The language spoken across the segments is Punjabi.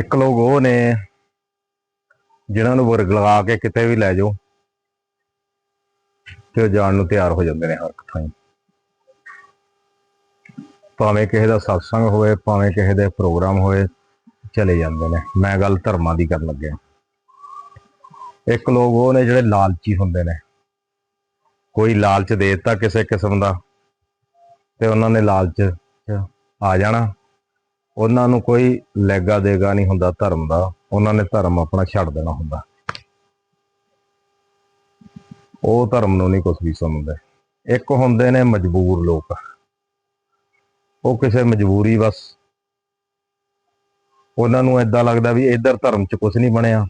ਇੱਕ ਲੋਕ ਉਹ ਨੇ ਜਿਨ੍ਹਾਂ ਨੂੰ ਵਰਗ ਲਗਾ ਕੇ ਕਿਤੇ ਵੀ ਲੈ ਜਾਓ ਤੇ ਉਹ ਜਾਣ ਨੂੰ ਤਿਆਰ ਹੋ ਜਾਂਦੇ ਨੇ ਹਰ ਇੱਕ ਥਾਂ ਭਾਵੇਂ ਕਿਸੇ ਦਾ satsang ਹੋਵੇ, ਭਾਵੇਂ ਕਿਸੇ ਦੇ ਪ੍ਰੋਗਰਾਮ ਹੋਵੇ, ਚਲੇ ਜਾਂਦੇ ਨੇ। ਮੈਂ ਗੱਲ ਧਰਮਾਂ ਦੀ ਕਰਨ ਲੱਗਿਆ। ਇੱਕ ਲੋਕ ਉਹ ਨੇ ਜਿਹੜੇ ਲਾਲਚੀ ਹੁੰਦੇ ਨੇ। ਕੋਈ ਲਾਲਚ ਦੇ ਦਿੱਤਾ ਕਿਸੇ ਕਿਸਮ ਦਾ ਤੇ ਉਹਨਾਂ ਨੇ ਲਾਲਚ ਆ ਜਾਣਾ। ਉਹਨਾਂ ਨੂੰ ਕੋਈ ਲੈਗਾ ਦੇਗਾ ਨਹੀਂ ਹੁੰਦਾ ਧਰਮ ਦਾ, ਉਹਨਾਂ ਨੇ ਧਰਮ ਆਪਣਾ ਛੱਡ ਦੇਣਾ ਹੁੰਦਾ। ਉਹ ਧਰਮ ਨੂੰ ਨਹੀਂ ਕੁਝ ਵੀ ਸੁਣਦੇ। ਇੱਕ ਹੁੰਦੇ ਨੇ ਮਜਬੂਰ ਲੋਕ। ਉਹ ਕਿਸੇ ਮਜਬੂਰੀ ਬਸ ਉਹਨਾਂ ਨੂੰ ਏਦਾਂ ਲੱਗਦਾ ਵੀ ਇੱਧਰ ਧਰਮ 'ਚ ਕੁਝ ਨਹੀਂ ਬਣਿਆ।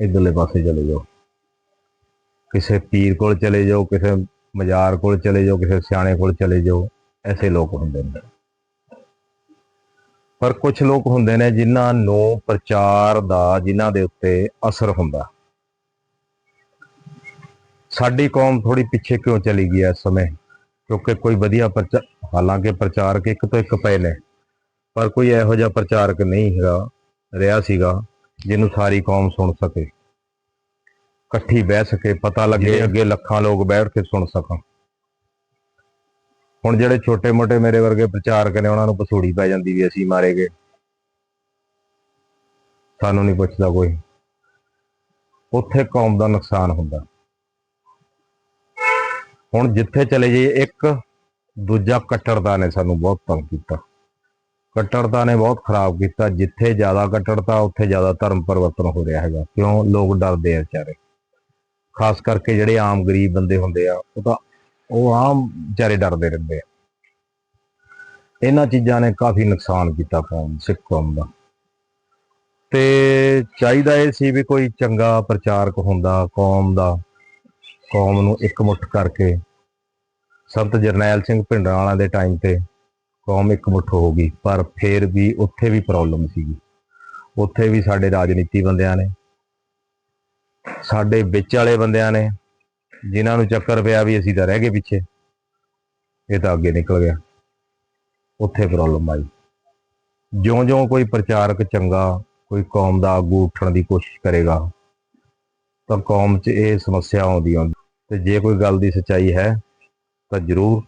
ਇੱਧਰਲੇ ਪਾਸੇ ਚਲੇ ਜਾਓ। ਕਿਸੇ ਪੀਰ ਕੋਲ ਚਲੇ ਜਾਓ, ਕਿਸੇ ਮਜ਼ਾਰ ਕੋਲ ਚਲੇ ਜਾਓ, ਕਿਸੇ ਸਿਆਣੇ ਕੋਲ ਚਲੇ ਜਾਓ। ਐਸੇ ਲੋਕ ਹੁੰਦੇ ਨੇ। ਪਰ ਕੁਝ ਲੋਕ ਹੁੰਦੇ ਨੇ ਜਿਨ੍ਹਾਂ ਨੂੰ ਪ੍ਰਚਾਰ ਦਾ ਜਿਨ੍ਹਾਂ ਦੇ ਉੱਤੇ ਅਸਰ ਹੁੰਦਾ। ਸਾਡੀ ਕੌਮ ਥੋੜੀ ਪਿੱਛੇ ਕਿਉਂ ਚਲੀ ਗਈ ਹੈ ਇਸ ਸਮੇਂ? ਕਿਉਂਕਿ ਕੋਈ ਵਧੀਆ ਪ੍ਰਚਾਰ ਹਾਲਾਂਕਿ ਪ੍ਰਚਾਰਕ ਇੱਕ ਤੋਂ ਇੱਕ ਪਏ ਨੇ। ਪਰ ਕੋਈ ਇਹੋ ਜਿਹਾ ਪ੍ਰਚਾਰਕ ਨਹੀਂ ਹੈਗਾ ਰਿਹਾ ਸੀਗਾ ਜਿਹਨੂੰ ਸਾਰੀ ਕੌਮ ਸੁਣ ਸਕੇ। ਇਕੱਠੀ ਬਹਿ ਸਕੇ ਪਤਾ ਲੱਗੇ ਅੱਗੇ ਲੱਖਾਂ ਲੋਕ ਬੈਠ ਕੇ ਸੁਣ ਸਕਣ। ਹੁਣ ਜਿਹੜੇ ਛੋਟੇ-ਮੋਟੇ ਮੇਰੇ ਵਰਗੇ ਪ੍ਰਚਾਰਕ ਨੇ, ਉਹਨਾਂ ਨੂੰ ਪਸੂੜੀ ਪੈ ਜਾਂਦੀ ਵੀ ਅਸੀਂ ਮਾਰੇ ਗਏ। ਸਾਨੂੰ ਨਹੀਂ ਪੁੱਛਦਾ ਕੋਈ। ਉੱਥੇ ਕੌਮ ਦਾ ਨੁਕਸਾਨ ਹੁੰਦਾ। ਹੁਣ ਜਿੱਥੇ ਚਲੇ ਜਾਈਏ, ਇੱਕ ਦੂਜਾ ਕੱਟੜਤਾ ਨੇ ਸਾਨੂੰ ਬਹੁਤ ਤੰਗ ਕੀਤਾ। ਕੱਟੜਤਾ ਨੇ ਬਹੁਤ ਖਰਾਬ ਕੀਤਾ। ਜਿੱਥੇ ਜ਼ਿਆਦਾ ਕੱਟੜਤਾ, ਉੱਥੇ ਜ਼ਿਆਦਾ ਧਰਮ ਪਰਿਵਰਤਨ ਹੋ ਰਿਹਾ ਹੈਗਾ। ਕਿਉਂ? ਲੋਕ ਡਰਦੇ ਆ ਵਿਚਾਰੇ। ਖਾਸ ਕਰਕੇ ਜਿਹੜੇ ਆਮ ਗਰੀਬ ਬੰਦੇ ਹੁੰਦੇ ਆ, ਉਹ ਤਾਂ ਉਹ ਆਮ ਵਿਚਾਰੇ ਡਰਦੇ ਰਹਿੰਦੇ ਆ। ਇਹਨਾਂ ਚੀਜ਼ਾਂ ਨੇ ਕਾਫੀ ਨੁਕਸਾਨ ਕੀਤਾ ਕੌਮ, ਸਿੱਖ ਕੌਮ ਦਾ। ਤੇ ਚਾਹੀਦਾ ਇਹ ਸੀ ਵੀ ਕੋਈ ਚੰਗਾ ਪ੍ਰਚਾਰਕ ਹੁੰਦਾ ਕੌਮ ਦਾ, ਕੌਮ ਨੂੰ ਇਕਮੁੱਠ ਕਰਕੇ। ਸੰਤ ਜਰਨੈਲ ਸਿੰਘ ਭਿੰਡਰਾਂ ਵਾਲਿਆਂ ਦੇ ਟਾਈਮ ਤੇ ਕੌਮ ਇਕਮੁੱਠ ਹੋ ਗਈ, ਪਰ ਫੇਰ ਵੀ ਉੱਥੇ ਵੀ ਪ੍ਰੋਬਲਮ ਸੀਗੀ। ਉੱਥੇ ਵੀ ਸਾਡੇ ਰਾਜਨੀਤੀ ਬੰਦਿਆਂ ਨੇ, ਸਾਡੇ ਵਿੱਚ ਵਾਲੇ ਬੰਦਿਆਂ ਨੇ ਜਿਨ੍ਹਾਂ ਨੂੰ ਚੱਕਰ ਪਿਆ ਵੀ ਅਸੀਂ ਤਾਂ ਰਹਿ ਗਏ ਪਿੱਛੇ। ਇਹ ਤਾਂ ਅੱਗੇ ਨਿਕਲ ਗਿਆ। ਉੱਥੇ ਪ੍ਰੋਬਲਮ ਆਈ ਜਿਉਂ-ਜਿਉਂ ਕੋਈ ਪ੍ਰਚਾਰਕ ਚੰਗਾ, ਕੋਈ ਕੌਮ ਦਾ ਆਗੂ ਉੱਠਣ ਦੀ ਕੋਸ਼ਿਸ਼ ਕਰੇਗਾ, ਤਾਂ ਕੌਮ 'ਚ ਇਹ ਸਮੱਸਿਆ ਆਉਂਦੀ ਆਉਂਦੀ ਤੇ ਜੇ ਕੋਈ ਗੱਲ ਦੀ ਸੱਚਾਈ ਹੈ, ਤਾਂ ਜ਼ਰੂਰ